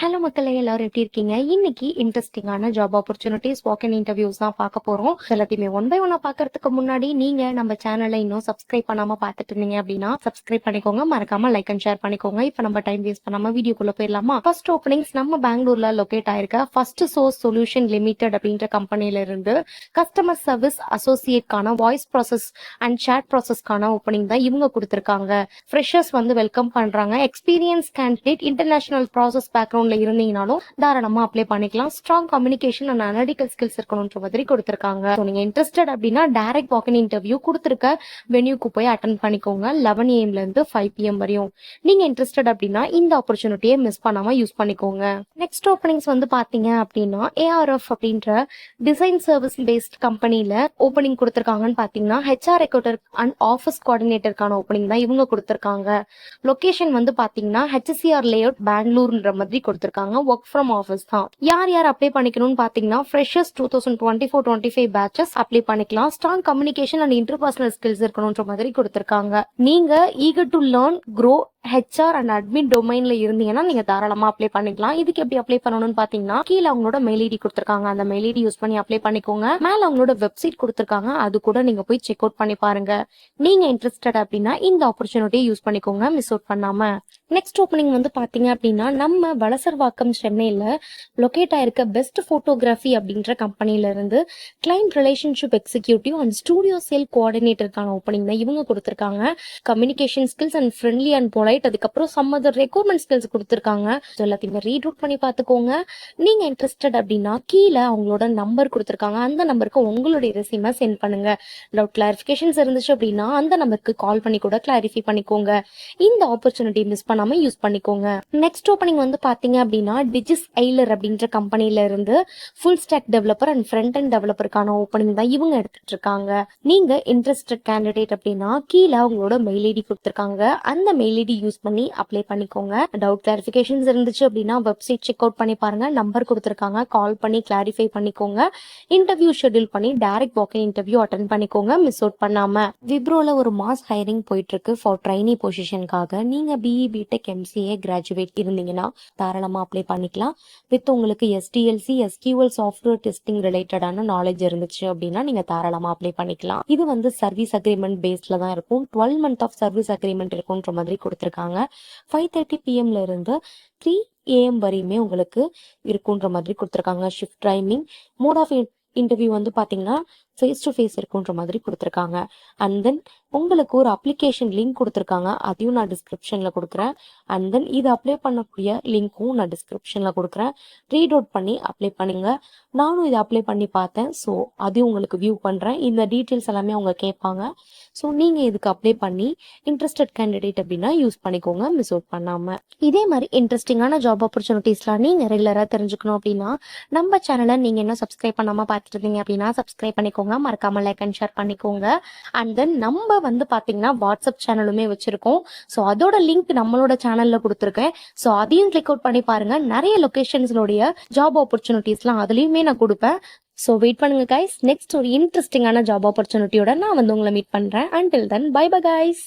Hello மக்களே எல்லாரும் எப்படி இருக்கீங்க? இன்னைக்கு இன்ட்ரெஸ்டிங்கான ஜாப் ஆப்பர்ச்சுனிட்டிஸ் வாக் இன்டர்வியூஸ் தான் பார்க்க போறோம். எல்லாத்தையுமே ஒன் பை ஒன்னா பாக்குறதுக்கு முன்னாடி நீங்க நம்ம சேனலை இன்னும் சப்ஸ்கிரைப் பண்ணாம பார்த்துட்டு இருந்தீங்க அப்படின்னா சப்ஸ்கிரைப் பண்ணிக்கோங்க. மறக்காம லைக் அண்ட் ஷேர் பண்ணிக்கோங்க. இப்போ நம்ம டைம் வேஸ்ட் பண்ணாம வீடியோக்குள்ள போயிடலாமா? ஃபர்ஸ்ட் ஓப்பனிங்ஸ் நம்ம பெங்களூர்ல லொகேட் ஆயிருக்க. ஃபர்ஸ்ட் சோர்ஸ் சொல்யூஷன் லிமிடெட் அப்படின்ற கம்பெனில இருந்து கஸ்டமர் சர்வீஸ் அசோசியேட்கான வாய்ஸ் ப்ராசஸ் அண்ட் சேட் ப்ராசஸ்க்கான ஓப்பனிங் தான் இவங்க கொடுத்துருக்காங்க. ஃப்ரெஷர்ஸ் வந்து வெல்கம் பண்றாங்க. எக்ஸ்பீரியன்ஸ் கேண்டிடேட் இன்டர்நேஷனல் ப்ராசஸ் பேக்ரவுண்ட்ல இருந்தீங்கனாலும் தாராளமா அப்ளை பண்ணிக்கலாம். Strong communication and analytical skills இருக்கணும்ன்ற மாதிரி கொடுத்துருக்காங்க. நீங்க இன்ட்ரெஸ்டட் அப்படின்னா டைரக்ட் வாக்கின் இன்டர்வியூ கொடுத்துருக்க வென்யூக்கு போய் அட்டன் பண்ணிக்கோங்க. லெவன் ஏஎம்ல இருந்து ஃபைவ் பிஎம் வரையும். நீங்க இன்ட்ரெஸ்டட் அப்படின்னா இந்த ஆப்பர்ச்சுனிட்டியை மிஸ் பண்ணாம யூஸ் பண்ணிக்கோங்க. நெக்ஸ்ட் ஓப்பனிங்ஸ் வந்து பாத்தீங்க அப்படின்னா ஏஆர்எஃப் அப்படின்ற டிசைன் சர்வீஸ் பேஸ்ட் கம்பெனில ஓப்பனிங் கொடுத்துருக்காங்கன்னு பாத்தீங்கன்னா ஹெச்ஆர் ரெக்ரூட்டர் அண்ட் ஆஃபீஸ் கோஆர்டினேட்டருக்கான ஓப்பனிங் தான் இவங்க கொடுத்துருக்காங்க. லொகேஷன் வந்து பாத்தீங்கன்னா ஹெச்சிசிஆர் லேஅவுட் பெங்களூர்ன்ற மாதிரி கொடுத்துருக்காங்க. ஒர்க் ஃப்ரம் ஆஃபீஸ் தான். யார் யார் அப்ளை பண்ணிக்கணும்னு பாத்தீங்கன்னா freshers two thousand twenty four twenty five batches apply பண்ணிக்கலாம். Strong communication and interpersonal skills இருக்கணும்ன்ற மாதிரி கொடுத்துருக்காங்க. நீங்க eager to learn grow HR and admin டொமைன்ல இருந்தீங்கன்னா நீங்க தாராளமா அப்ளை பண்ணிக்கலாம். இதுக்கு எப்படி அப்ளை பண்ணணும்னு பாத்தீங்கன்னா கீழே அவங்களோட மெயில் ஐடி கொடுத்துருக்காங்க. அந்த மெயில் ஐடி யூஸ் பண்ணி அப்ளை பண்ணிக்கோங்க. மேல அவங்களோட வெப்சைட் கொடுத்துருக்காங்க. அது கூட நீங்க போய் செக் அவுட் பண்ணி பாருங்க. நீங்க இன்ட்ரெஸ்டட் அப்படின்னா இந்த ஆப்பர்ச்சுனிட்டியை யூஸ் பண்ணிக்கோங்க. மிஸ் அவுட் பண்ணாம. நெக்ஸ்ட் ஓப்பனிங் வந்து பாத்தீங்க அப்படின்னா நம்ம வலசர்வாக்கம் சென்னையில லொகேட் ஆயிருக்க பெஸ்ட் போட்டோகிராஃபி அப்படின்ற கம்பெனில இருந்து client relationship executive and studio sale கோஆர்டினேட்டருக்கான opening தான் இவங்க கொடுத்துருக்காங்க. Communication skills and friendly and right அதுக்கப்புறம் சம் அதர் ரெக்ரூட்மெண்ட் ஸ்கில்ஸ் கொடுத்துருக்காங்க. ஸோ எல்லாத்தையுமே ரீட் அவுட் பண்ணி பார்த்துக்கோங்க. நீங்க இன்ட்ரெஸ்டட் அப்படின்னா கீழே அவங்களோட நம்பர் கொடுத்துருக்காங்க. அந்த நம்பருக்கு உங்களுடைய ரெசியூமை சென்ட் பண்ணுங்க. டவுட் கிளாரிஃபிகேஷன்ஸ் இருந்துச்சு அப்படின்னா அந்த நம்பருக்கு கால் பண்ணி கூட கிளாரிஃபை பண்ணிக்கோங்க. இந்த ஆப்பர்ச்சுனிட்டி மிஸ் பண்ணாம யூஸ் பண்ணிக்கோங்க. நெக்ஸ்ட் ஓப்பனிங் வந்து பாத்தீங்க அப்படின்னா டிஜிஸ் ஐலர் அப்படின்ற கம்பெனில இருந்து full stack developer and front end டெவலப்பருக்கான opening தான் இவங்க எடுத்துட்டு இருக்காங்க நீங்க இன்ட்ரெஸ்டட் கேண்டிடேட் அப்படின்னா கீழே அவங்களோட மெயில் ஐடி கொடுத்துருக்காங்க. அந்த மெயில் ஐடி யூஸ் பண்ணி அப்ளை பண்ணிக்கோங்க. டவுட் கிளாரிஃபிகேஷன்ஸ் இருந்துச்சு அப்படின்னா வெப்சைட் செக் அவுட் பண்ணி பாருங்க. நம்பர் கொடுத்துருக்காங்க. கால் பண்ணி கிளாரிஃபை பண்ணிக்கோங்க. இன்டர்வியூ ஷெட்யூல் பண்ணி டைரக்ட் வாக்கிங் இன்டர்வியூ அட்டன் பண்ணிக்கோங்க. மிஸ் அவுட் பண்ணாம. விப்ரோல ஒரு மாஸ் ஹைரிங் போயிட்டு இருக்கு ஃபார் ட்ரைனி பொசிஷனுக்காக நீங்க பிஇ பிடெக் எம்சிஏ கிராஜுவேட் இருந்தீங்கன்னா தாராளமா அப்ளை பண்ணிக்கலாம். வித் உங்களுக்கு எஸ்டிஎல்சி எஸ்கியூஎல் சாஃப்ட்வேர் டெஸ்டிங் ரிலேட்டடான நாலேஜ் இருந்துச்சு அப்படின்னா நீங்க தாராளமா அப்ளை பண்ணிக்கலாம். இது வந்து சர்வீஸ் அக்ரிமெண்ட் பேஸ்ல தான் இருக்கும். Twelve month of service agreement இருக்குன்ற மாதிரி கொடுத்துருக்காங்க. ஃபைவ் தேர்ட்டி பிஎம்ல இருந்து த்ரீ ஏஎம் வரையுமே உங்களுக்கு இருக்குன்ற மாதிரி கொடுத்துருக்காங்க. Shift timing mode of interview வந்து பாத்தீங்கன்னா ஃபேஸ் டு ஃபேஸ் இருக்குன்ற மாதிரி கொடுத்துருக்காங்க. அண்ட் தென் உங்களுக்கு ஒரு அப்ளிகேஷன் லிங்க் கொடுத்துருக்காங்க. அதையும் நான் டிஸ்கிரிப்ஷனில் கொடுக்குறேன். அண்ட் தென் இது அப்ளை பண்ணக்கூடிய லிங்க்கும் நான் டிஸ்கிரிப்ஷனில் கொடுக்குறேன். ரீட் அவுட் பண்ணி அப்ளை பண்ணுங்க. நானும் இதை அப்ளை பண்ணி பார்த்தேன். ஸோ அதையும் உங்களுக்கு வியூ பண்ணுறேன் இந்த டீட்டெயில்ஸ் எல்லாமே அவங்க கேட்பாங்க. ஸோ நீங்கள் இதுக்கு அப்ளை பண்ணி இன்ட்ரெஸ்டட் கேண்டிடேட் அப்படின்னா யூஸ் பண்ணிக்கோங்க. மிஸ் அவுட் பண்ணாமல் இதே மாதிரி இன்ட்ரெஸ்டிங்கான ஜாப் ஆப்பர்ச்சுனிட்டிஸ்லாம் நீங்கள் ரெகுலராக தெரிஞ்சுக்கணும் அப்படின்னா நம்ம சேனலை நீங்கள் என்ன சப்ஸ்கிரைப் பண்ணாமல் பார்த்துட்டு இருந்தீங்க அப்படின்னா சப்ஸ்கிரைப் பண்ணிக்கோங்க. மறக்காம லைக் அண்ட் ஷேர் பண்ணிக்கோங்க. அண்ட் தென் நம்ம வந்து பார்த்தீங்கன்னா வாட்ஸ்அப் சேனலுமே வச்சிருக்கோம். ஸோ அதோட லிங்க் நம்மளோட சேனல்ல கொடுத்துருக்கேன். ஸோ அதையும் கிளிக் அவுட் பண்ணி பாருங்க. நிறைய லொகேஷன்ஸ்லோடைய ஜாப் ஆப்பர்ச்சுனிட்டிஸ்லாம் அதுலயுமே நான் கொடுப்பேன். ஸோ வெயிட் பண்ணுங்க கைஸ் நெக்ஸ்ட் ஒரு இன்ட்ரெஸ்டிங்கான ஜாப் ஆப்பர்ச்சுனிட்டியோட நான் வந்து உங்களை மீட் பண்றேன். Until then bye bye guys